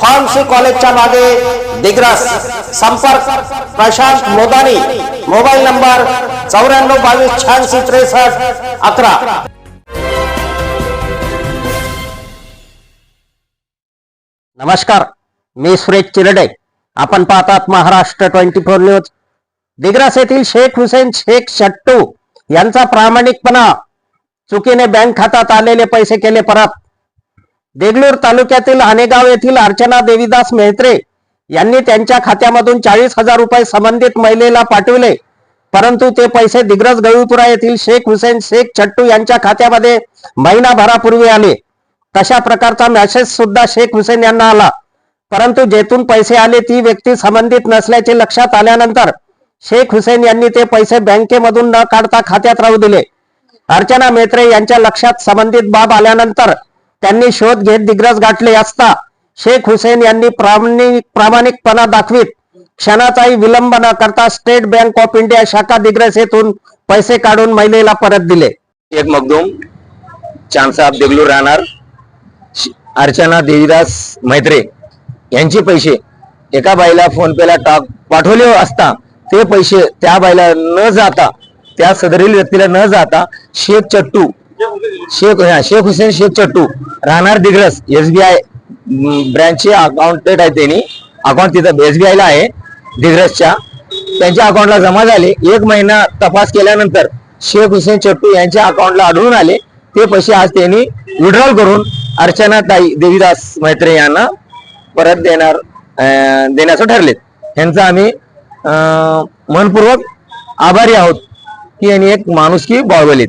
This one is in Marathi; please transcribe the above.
फार्मसी कॉलेजच्या मागे दिग्रस संपर्क प्रशांत मोदानी मोबाईल नंबर चौऱ्याण्णव बावीस शहाऐंशी त्रेसष्ट अकरा नमस्कार मी सुरेश चिरडे। आपण पाहतात Maharashtra twenty four news. Digras येथील शेख हुसेन शेख शट्टू यांचा प्रामाणिकपणा चुकीने बँक खात्यात आलेले पैसे केले परत. देगलूर तालुक्यातील आनेगाव येथील अर्चना देवीदास मेहत्रे यांनी त्यांच्या खात्यामधून चाळीस हजार रुपये संबंधित महिलेला पाठविले. परंतु ते पैसे दिग्रज गळीपुरा येथील शेख हुसेन शेख छट्टू यांच्या खात्यामध्ये महिनाभरापूर्वी आले. तशा प्रकारचा मेसेज सुद्धा शेख हुसेन यांना आला. परंतु जेथून पैसे आले ती व्यक्ती संबंधित नसल्याचे लक्षात आल्यानंतर शेख हुसेन यांनी ते पैसे बँकेमधून न काढता खात्यात राहू दिले. अर्चना मेत्रे यांच्या लक्षात संबंधित बाब आल्यानंतर त्यांनी शोध घेत दिग्रस गाठले असता शेख हुसेन यांनी प्रामाणिक प्रामाणिकपणा दाखवीत क्षणाचाही विलंब न करता स्टेट बँक ऑफ इंडिया शाखा दिग्रस येथून पैसे काढून महिलेला परत दिले. एक मगदूम चांदसाब देगलूर राहणार. अर्चना देवीदास मैत्रे यांचे पैसे. एका बाईला फोन पेला टाक पाठवले असता ते पैसे त्या बाईला न जाता त्या सदरील व्यक्तीला न जाता शेख चट्टू शेख हा, शेख हुसेन शेख चट्टू. राहणार दिग्रस एसबीआय ब्रँचचे अकाउंटेंट आहे त्यांनी. अकाउंट तिथं एसबीआय ला आहे दिग्रसच्या. त्यांच्या अकाउंटला जमा झाले. एक महिना तपास केल्यानंतर शेख हुसेन चट्टू यांच्या अकाउंटला आढळून आले. ते पैसे आज त्यांनी विड्रॉल करून अर्चना ताई देवीदास मैत्रे यांना परत देणार देण्याचं ठरले यांचा आम्ही अं, मनपूर्वक आभारी आहोत की यांनी एक माणुसकी बाळवलीत